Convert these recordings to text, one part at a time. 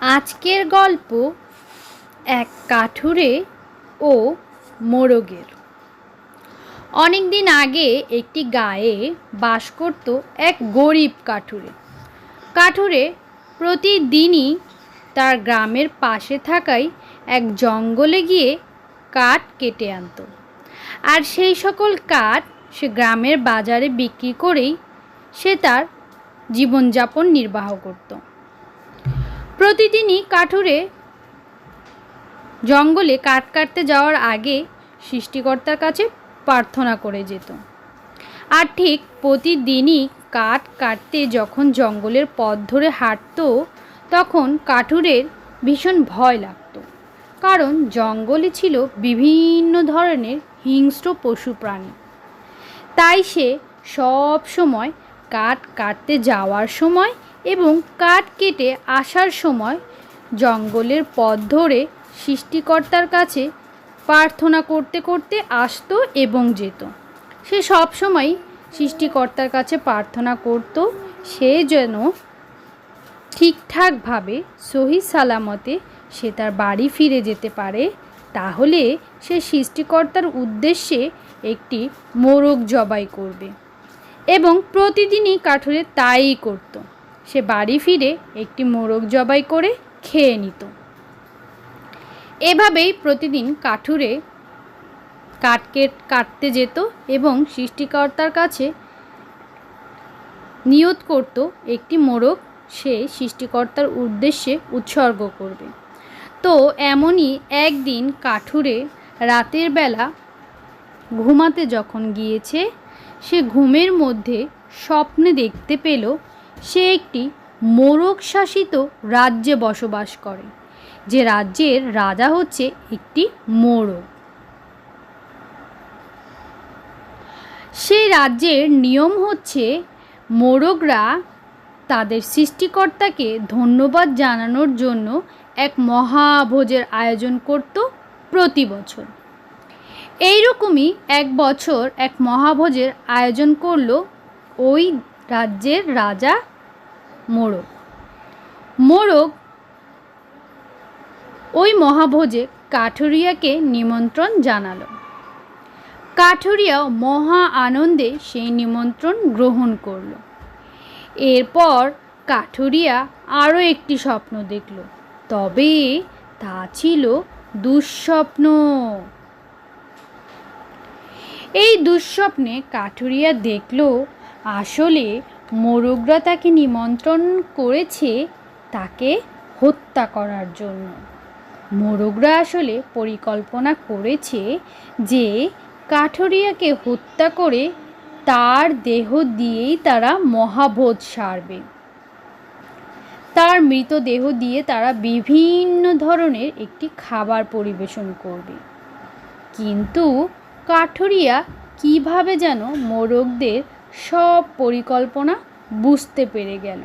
আজকের গল্প এক কাঠুরে ও মোরগের। অনেক দিন আগে একটি গায়ে বাস করত এক গরিব কাঠুরে। কাঠুরে প্রতিদিনই তার গ্রামের পাশে থাকায় এক জঙ্গলে গিয়ে কাঠ কেটে আনতো। আর সেই সকল কাঠ সে গ্রামের বাজারে বিক্রি করেই সে তার জীবনযাপন নির্বাহ করত। প্রতিদিনই কাঠুরে জঙ্গলে কাঠ কাটতে যাওয়ার আগে সৃষ্টিকর্তার কাছে প্রার্থনা করে যেত। আর ঠিক প্রতিদিনই কাঠ কাটতে যখন জঙ্গলের পথ ধরে হাঁটতো, তখন কাঠুরের ভীষণ ভয় লাগতো। কারণ জঙ্গলে ছিল বিভিন্ন ধরনের হিংস্র পশু প্রাণী। তাই সে সব সময় কাঠ কাটতে যাওয়ার সময় এবং কাঠ কেটে আসার সময় জঙ্গলের পথ ধরে সৃষ্টিকর্তার কাছে প্রার্থনা করতে করতে আসতো এবং যেত। সে সব সময় সৃষ্টিকর্তার কাছে প্রার্থনা করত, সে যেন ঠিকঠাকভাবে সহি সালামতে সে তার বাড়ি ফিরে যেতে পারে, তাহলে সে সৃষ্টিকর্তার উদ্দেশ্যে একটি মোরগ জবাই করবে। এবং প্রতিদিনই কাঠুরে তাই করত। সে বাড়ি ফিরে একটি মোরগ জবাই করে খেয়ে নিত। এভাবেই প্রতিদিন কাঠুরে কাটকে কাটতে যেত এবং সৃষ্টিকর্তার কাছে নিয়ত করত একটি মোরগ সে সৃষ্টিকর্তার উদ্দেশ্যে উৎসর্গ করবে। তো এমনই একদিন কাঠুরে রাতের বেলা ঘুমাতে যখন গিয়েছে, সে ঘুমের মধ্যে স্বপ্নে দেখতে পেল সে একটি মোরগ শাসিত রাজ্যে বসবাস করে, যে রাজ্যের রাজা হচ্ছে একটি মোরগ। সেই রাজ্যের নিয়ম হচ্ছে, মোরগরা তাদের সৃষ্টিকর্তাকে ধন্যবাদ জানানোর জন্য এক মহাভোজের আয়োজন করত প্রতি বছর। এইরকমই এক বছর এক মহাভোজের আয়োজন করল ওই রাজ্যের রাজা মোরগ মোরগ ওই মহাভোজে কাঠুরিয়াকে নিমন্ত্রণ জানালো। কাঠুরিয়া মহা আনন্দে সেই নিমন্ত্রণ গ্রহণ করল। এরপর কাঠুরিয়া আরও একটি স্বপ্ন দেখল। তবে তা ছিল দুঃস্বপ্ন। এই দুঃস্বপ্নে কাঠুরিয়া দেখল আসলে মোরগরা তাকে নিমন্ত্রণ করেছে তাকে হত্যা করার জন্য। মোরগরা আসলে পরিকল্পনা করেছে যে কাঠুরিয়াকে হত্যা করে তার দেহ দিয়েই তারা মহাভোজ সারবে। তার মৃতদেহ দিয়ে তারা বিভিন্ন ধরনের একটি খাবার পরিবেশন করবে। কিন্তু কাঠুরিয়া কীভাবে যেন মোরগদের সব পরিকল্পনা বুঝতে পেরে গেল।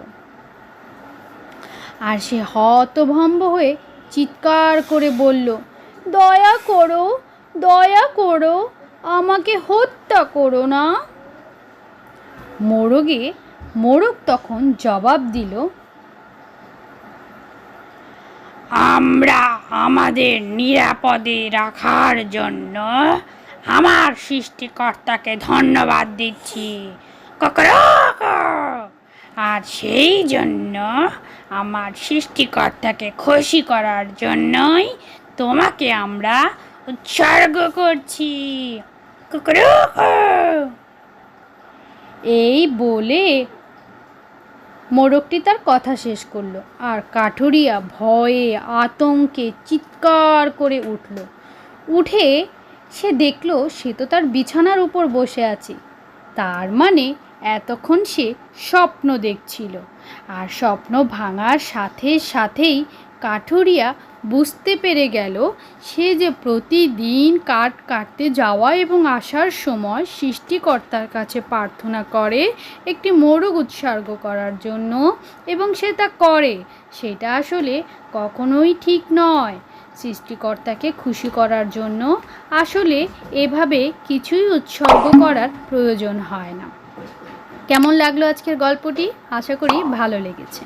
আর সে হতভম্ব হয়ে চিৎকার করে বলল, দয়া করো দয়া করো, আমাকে হত্যা করো না। মোরগে, মোরগ তখন জবাব দিল, আমরা আমাদের নিরাপদে রাখার জন্য আমার সৃষ্টিকর্তাকে ধন্যবাদ দিচ্ছি ককরক। আর সেই জন্য আমার সৃষ্টিকর্তাকে খুশি করার জন্যই তোমাকে আমরা উৎসর্গ করছি কুকুরুক। এই বলে মোরগটি তার কথা শেষ করল আর কাঠুরিয়া ভয়ে আতঙ্কে চিৎকার করে উঠল উঠে সে দেখল সে তো তার বিছানার উপর বসে আছে। তার মানে এতক্ষণ সে স্বপ্ন দেখছিল আর স্বপ্ন ভাঙার সাথে সাথেই কাঠুরিয়া বুঝতে পেরে গেল সে যে প্রতিদিন কাঠ কাটতে যাওয়া এবং আসার সময় সৃষ্টিকর্তার কাছে প্রার্থনা করে একটি মোরগ উৎসর্গ করার জন্য এবং সে তা করে। সেটা আসলে কখনোই ঠিক নয়। সৃষ্টিকর্তাকে খুশি করার জন্য আসলে এভাবে কিছুই উৎসর্গ করার প্রয়োজন হয় না। কেমন লাগল আজকের গল্পটি? আশা করি ভালো লেগেছে।